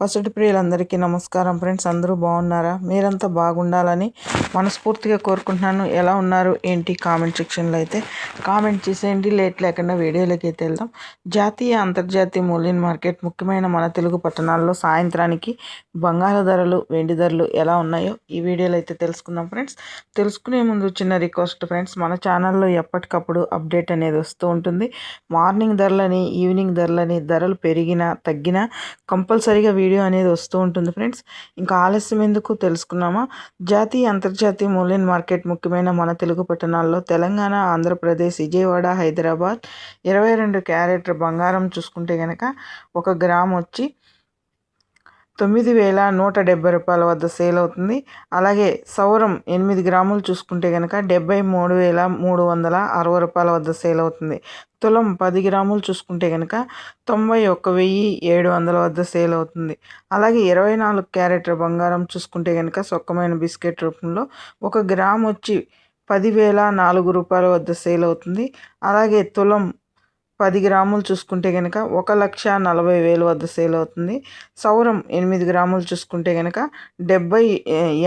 First ప్రియులందరికీ నమస్కారం. Friends అందరూ బాగున్నారా? మీరంతా బాగుండాలని మనస్ఫూర్తిగా కోరుకుంటున్నాను. ఎలా ఉన్నారు? ఏంటి? కామెంట్ సెక్షన్లో అయితే కామెంట్ చేసేయండి. లేట్ లేకుండా వీడియోలోకి అయితే వెళ్దాం. జాతీయ అంతర్జాతీయ మూల్యం మార్కెట్ ముఖ్యమైన మన తెలుగు పట్టణాల్లో సాయంత్రానికి బంగారు ధరలు వెండి ధరలు ఎలా ఉన్నాయో ఈ వీడియోలో అయితే తెలుసుకుందాం ఫ్రెండ్స్. తెలుసుకునే ముందు చిన్న రిక్వెస్ట్ ఫ్రెండ్స్. మన ఛానల్లో ఎప్పటికప్పుడు అప్డేట్ అనేది వస్తూ ఉంటుంది. మార్నింగ్ ధరలని ఈవినింగ్ ధరలని ధరలు పెరిగినా తగ్గినా కంపల్సరీగా వీడియో వీడియో అనేది వస్తూ ఉంటుంది ఫ్రెండ్స్. ఇంకా ఆలస్యం ఎందుకు తెలుసుకున్నామా? జాతీయ అంతర్జాతీయ మూల్యం మార్కెట్ ముఖ్యమైన మన తెలుగు పట్టణాల్లో తెలంగాణ ఆంధ్రప్రదేశ్ విజయవాడ హైదరాబాద్ ఇరవై రెండు క్యారెట్ బంగారం చూసుకుంటే కనుక ఒక గ్రామ్ వచ్చి తొమ్మిది వేల నూట డెబ్బై రూపాయల వద్ద సేల్ అవుతుంది. అలాగే సౌరం ఎనిమిది గ్రాములు చూసుకుంటే కనుక డెబ్బై మూడు వేల మూడు వందల అరవై రూపాయల వద్ద సేల్ అవుతుంది. తులం పది గ్రాములు చూసుకుంటే కనుక తొంభై ఒక్క వెయ్యి ఏడు వందల వద్ద సేల్ అవుతుంది. అలాగే ఇరవై నాలుగు క్యారెట్ల బంగారం చూసుకుంటే కనుక సొక్కమైన బిస్కెట్ రూపంలో ఒక గ్రామ్ వచ్చి పదివేల నాలుగు రూపాయల వద్ద సేల్ అవుతుంది. అలాగే తులం పది గ్రాములు చూసుకుంటే కనుక ఒక లక్ష నలభై వేలు వద్ద సేల్ అవుతుంది. సౌరం ఎనిమిది గ్రాములు చూసుకుంటే కనుక డెబ్బై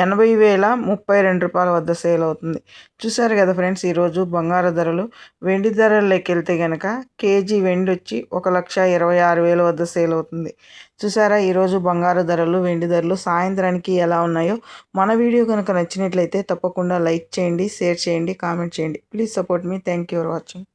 ఎనభై వేల ముప్పై రెండు రూపాయల వద్ద సేల్ అవుతుంది. చూసారు కదా ఫ్రెండ్స్ ఈరోజు బంగారు ధరలు. వెండి ధరల్లోకి వెళ్తే కనుక కేజీ వెండి వచ్చి ఒక లక్ష ఇరవై ఆరు వేల వద్ద సేల్ అవుతుంది. చూసారా ఈరోజు బంగారు ధరలు వెండి ధరలు సాయంత్రానికి ఎలా ఉన్నాయో? మన వీడియో కనుక నచ్చినట్లయితే తప్పకుండా లైక్ చేయండి షేర్ చేయండి కామెంట్ చేయండి. Please support me. Thank you for watching.